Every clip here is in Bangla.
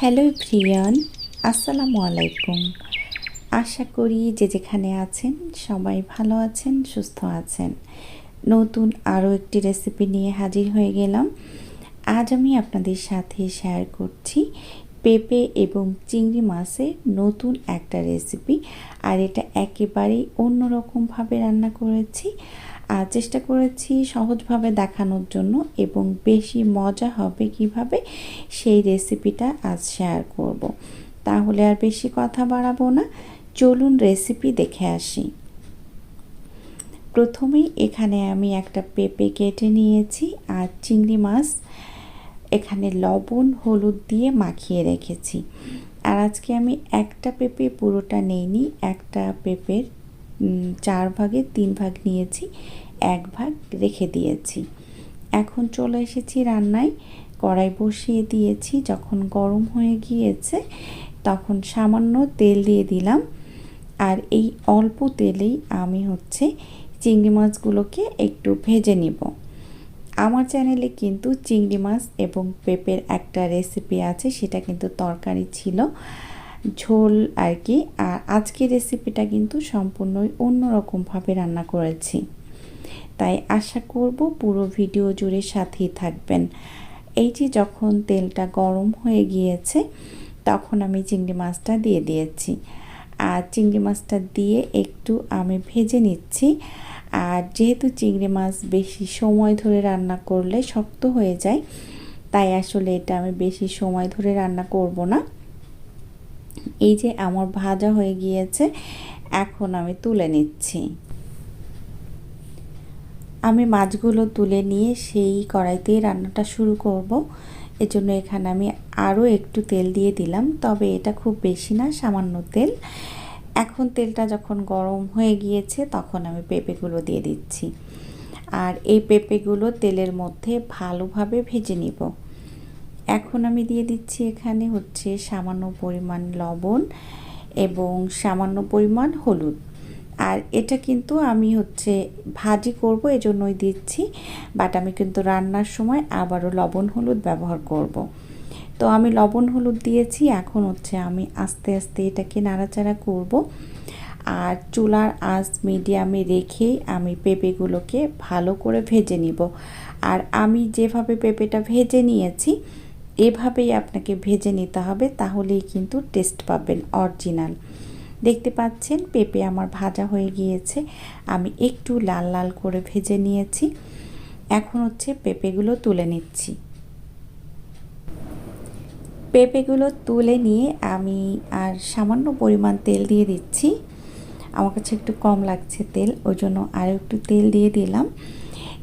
হ্যালো প্রিয়ন, আসসালামু আলাইকুম। আশা করি যে যেখানে আছেন সবাই ভালো আছেন, সুস্থ আছেন। নতুন আরও একটি রেসিপি নিয়ে হাজির হয়ে গেলাম। আজ আমি আপনাদের সাথে শেয়ার করছি পেঁপে এবং চিংড়ি মাছের নতুন একটা রেসিপি আর এটা একেবারেই অন্যরকমভাবে রান্না করেছি। চেষ্টা করেছি সহজভাবে দেখানোর জন্য এবং বেশি মজা হবে কীভাবে সেই রেসিপিটা আজ শেয়ার করব। তাহলে আর বেশি কথা বাড়াবো না। চলুন রেসিপি দেখে আসি। প্রথমেই এখানে আমি একটা পেঁপে কেটে নিয়েছি আর চিংড়ি মাছ এখানে লবণ, হলুদ দিয়ে মাখিয়ে রেখেছি। আর আজকে আমি একটা পেঁপে পুরোটা নেইনি, একটা পেঁপের চার ভাগে, তিন ভাগ নিয়েছি, এক ভাগ রেখে দিয়েছি। এখন চলে এসেছি রান্নায়। কড়াই বসিয়ে দিয়েছি। যখন গরম হয়ে গিয়েছে, তখন সামান্য তেল দিয়ে দিলাম। আর এই অল্প তেলেই আমি হচ্ছে চিংড়ি মাছগুলোকে একটু ভেজে নিব। আমার চ্যানেলে কিন্তু চিংড়ি মাছ এবং পেঁপের একটা রেসিপি আছে, সেটা কিন্তু তরকারি ছিল। ঝোল আর কি। আর আজকের রেসিপিটা কিন্তু সম্পূর্ণই অন্যরকমভাবে রান্না করেছি। তাই আশা করব পুরো ভিডিও জুড়ে সাথেই থাকবেন। এই যে যখন তেলটা গরম হয়ে গিয়েছে, তখন আমি চিংড়ি মাছটা দিয়ে দিয়েছি। আর চিংড়ি মাছটা দিয়ে একটু আমি ভেজে নিচ্ছি। আর যেহেতু চিংড়ি মাছ বেশি সময় ধরে রান্না করলে শক্ত হয়ে যায়, তাই আসলে এটা আমি বেশি সময় ধরে রান্না করব না। এই যে আমার ভাজা হয়ে গিয়েছে, এখন আমি তুলে নিচ্ছি। আমি মাছগুলো তুলে নিয়ে সেই কড়াইতেই রান্নাটা শুরু করব। এজন্য এখানে আমি আরও একটু তেল দিয়ে দিলাম, তবে এটা খুব বেশি না, সামান্য তেল। এখন তেলটা যখন গরম হয়ে গিয়েছে, তখন আমি পেঁপেগুলো দিয়ে দিচ্ছি। আর এই পেঁপেগুলো তেলের মধ্যে ভালোভাবে ভেজে নিব। এখন আমি দিয়ে দিচ্ছি এখানে হচ্ছে সামান্য পরিমাণ লবণ এবং সামান্য পরিমাণ হলুদ। আর এটা কিন্তু আমি হচ্ছে ভাজি করব, এজন্যই দিচ্ছি বাট আমি কিন্তু রান্নার সময় আবারও লবণ হলুদ ব্যবহার করব। তো আমি লবণ হলুদ দিয়েছি, এখন হচ্ছে আমি আস্তে আস্তে এটাকে নাড়াচাড়া করব। আর চুলার আঁচ মিডিয়ামে রেখেই আমি পেঁপেগুলোকে ভালো করে ভেজে নিব। আর আমি যেভাবে পেঁপেটা ভেজে নিয়েছি এভাবেই আপনাকে ভেজে নিতে হবে, তাহলেই কিন্তু টেস্ট পাবেন অরিজিনাল দেখতে পাচ্ছেন, পেঁপে আমার ভাজা হয়ে গিয়েছে, আমি একটু লাল লাল করে ভেজে নিয়েছি। এখন হচ্ছে পেঁপেগুলো তুলে নিচ্ছি। পেঁপেগুলো তুলে নিয়ে আমি আর সামান্য পরিমাণ তেল দিয়ে দিচ্ছি। আমার কাছে একটু কম লাগছে তেল, ওই জন্য আরও একটু তেল দিয়ে দিলাম।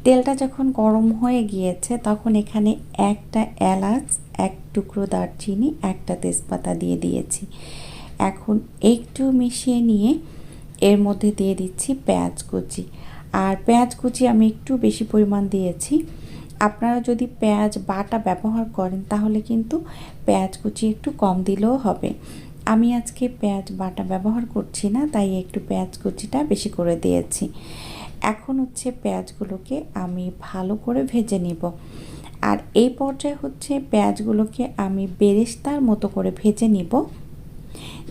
তেলটা যখন গরম হয়ে গিয়েছে, তখন এখানে একটা এলাচ, এক টুকরো দারচিনি, একটা তেজপাতা দিয়ে দিয়েছি। এখন একটু মিশিয়ে নিয়ে এর মধ্যে দিয়ে দিচ্ছি পেঁয়াজ কুচি। আর পেঁয়াজ কুচি আমি একটু বেশি পরিমাণ দিয়েছি। আপনারা যদি পেঁয়াজ বাটা ব্যবহার করেন, তাহলে কিন্তু পেঁয়াজ কুচি একটু কম দিলেও হবে। আমি আজকে পেঁয়াজ বাটা ব্যবহার করছি না, তাই একটু পেঁয়াজ কুচিটা বেশি করে দিয়েছি। এখন হচ্ছে পেঁয়াজগুলোকে আমি ভালো করে ভেজে নিব। আর এই পর্যায়ে হচ্ছে পেঁয়াজগুলোকে আমি বেরেস্তার মতো করে ভেজে নিব।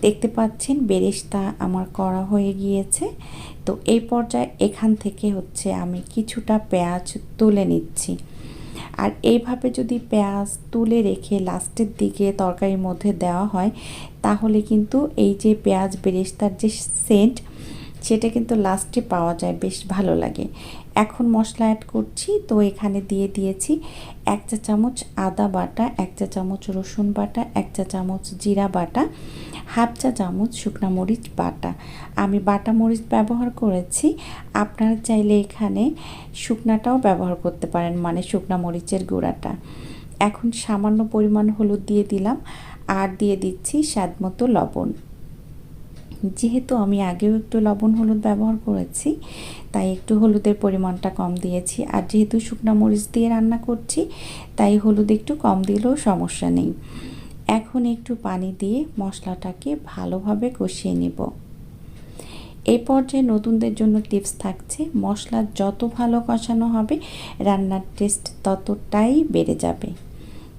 দেখতে পাচ্ছেন বেরেস্তা আমার করা হয়ে গিয়েছে। তো এই পর্যায়ে এখান থেকে হচ্ছে আমি কিছুটা পেঁয়াজ তুলে নিচ্ছি। আর এইভাবে যদি পেঁয়াজ তুলে রেখে লাস্টের দিকে তরকারির মধ্যে দেওয়া হয়, তাহলে কিন্তু এই যে পেঁয়াজ বেরেস্তার যে সেন্ট সেটা কিন্তু লাস্টে পাওয়া যায়, বেশ ভালো লাগে। এখন মশলা অ্যাড করছি, তো এখানে দিয়ে দিয়েছি এক চা চামচ আদা বাটা, এক চা চামচ রসুন বাটা, এক চা চামচ জিরা বাটা, হাফ চা চামচ শুকনা মরিচ বাটা। আমি বাটা মরিচ ব্যবহার করেছি, আপনারা চাইলে এখানে শুকনাটাও ব্যবহার করতে পারেন মানে শুকনা মরিচের গুঁড়াটা। এখন সামান্য পরিমাণ হলুদ দিয়ে দিলাম, আর দিয়ে দিচ্ছি স্বাদ মতো লবণ। যেহেতু আমি আগেও একটু লবণ, হলুদ ব্যবহার করেছি, তাই একটু হলুদের পরিমাণটা কম দিয়েছি। আর যেহেতু শুকনো মরিচ দিয়ে রান্না করছি, তাই হলুদ একটু কম দিলেও সমস্যা নেই। এখন একটু পানি দিয়ে মশলাটাকে ভালোভাবে কষিয়ে নেব। এই পর্যায়ে নতুনদের জন্য টিপস থাকছে, মশলা যত ভালো কষানো হবে, রান্নার টেস্ট ততটাই বেড়ে যাবে।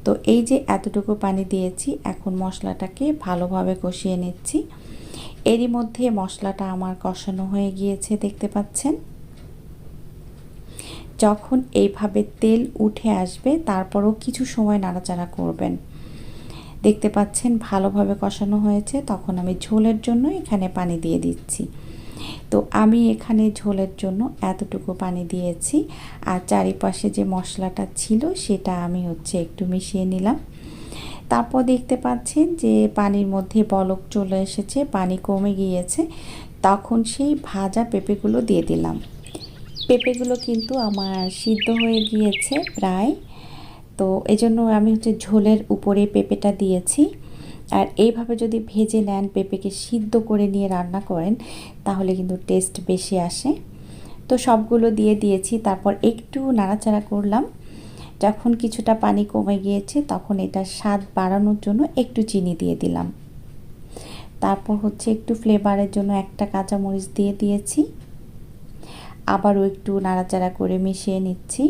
তো এই যে এতটুকু পানি দিয়েছি, এখন মশলাটাকে ভালোভাবে কষিয়ে নিচ্ছি। এরই মধ্যে মশলাটা আমার কষানো হয়ে গিয়েছে, দেখতে পাচ্ছেন? যখন এইভাবে তেল উঠে আসবে, তারপরও কিছু সময় নাড়াচাড়া করবেন। দেখতে পাচ্ছেন, ভালোভাবে কষানো হয়েছে। তখন আমি ঝোলের জন্য এখানে পানি দিয়ে দিচ্ছি। তো আমি এখানে ঝোলের জন্য এতটুকু পানি দিয়েছি। আর চারিপাশে যে মশলাটা ছিল, সেটা আমি হচ্ছে একটু মিশিয়ে নিলাম। তারপর দেখতে পাচ্ছেন যে পানির মধ্যে বলক চলে এসেছে, পানি কমে গিয়েছে। তখন সেই ভাজা পেঁপেগুলো দিয়ে দিলাম। পেঁপেগুলো কিন্তু আমার সিদ্ধ হয়ে গিয়েছে প্রায়। তো এজন্য আমি হচ্ছে ঝোলের উপরে পেঁপেটা দিয়েছি। আর এইভাবে যদি ভেজে নেন, পেঁপেকে সিদ্ধ করে নিয়ে রান্না করেন, তাহলে কিন্তু টেস্ট বেশি আসে। তো সবগুলো দিয়ে দিয়েছি, তারপর একটু নাড়াচাড়া করলাম। যখন কিছুটা পানি কমে গিয়েছে, তখন এটা স্বাদ বাড়ানোর জন্য একটু চিনি দিয়ে দিলাম। তারপর হচ্ছে একটু ফ্লেভারের জন্য একটা কাঁচামরিচ দিয়ে দিয়েছি। আবারও একটু নাড়াচাড়া করে মিশিয়ে নিচ্ছি।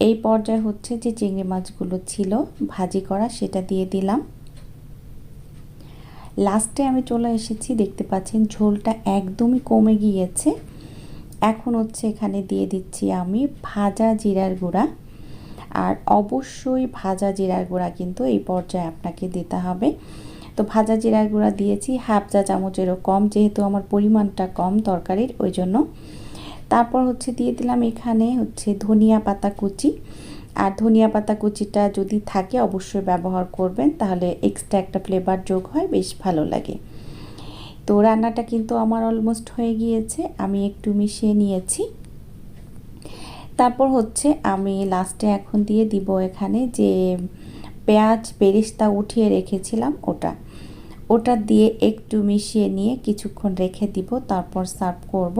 এই পর্যায়ে হচ্ছে যে চিংড়ি মাছগুলো ছিল, ভাজি করা, সেটা দিয়ে দিলাম। লাস্টে আমি চলে এসেছি, দেখতে পাচ্ছেন ঝোলটা একদমই কমে গিয়েছে। এখন হচ্ছে এখানে দিয়ে দিচ্ছি আমি ভাজা জিরার গুঁড়া। আর অবশ্যই ভাজা জিরার গুঁড়া কিন্তু এই পর্যায়ে আপনাকে দিতে হবে। তো ভাজা জিরার গুঁড়া দিয়েছি, হাফ চা চামচেরও কম, যেহেতু আমার পরিমাণটা কম তরকারির, ওই জন্য। তারপর হচ্ছে দিয়ে দিলাম এখানে হচ্ছে ধনিয়া পাতা কুচি। আর ধনিয়া পাতা কুচিটা যদি থাকে, অবশ্যই ব্যবহার করবেন, তাহলে এক্সট্রা একটা ফ্লেভার যোগ হয়, বেশ ভালো লাগে। তো রান্নাটা কিন্তু আমার অলমোস্ট হয়ে গিয়েছে, আমি একটু মিশিয়ে নিয়েছি। তারপর হচ্ছে আমি লাস্টে এখন দিয়ে দিব এখানে যে পেঁয়াজ বেরিস্তা উঠিয়ে রেখেছিলাম ওটা। ওটা দিয়ে একটু মিশিয়ে নিয়ে কিছুক্ষণ রেখে দিব, তারপর সার্ভ করব।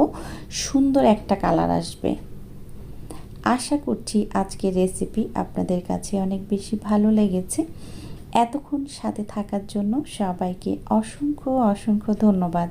সুন্দর একটা কালার আসবে। আশা করছি আজকের রেসিপি আপনাদের কাছে অনেক বেশি ভালো লেগেছে। এতক্ষণ সাথে থাকার জন্য সবাইকে অসংখ্য অসংখ্য ধন্যবাদ।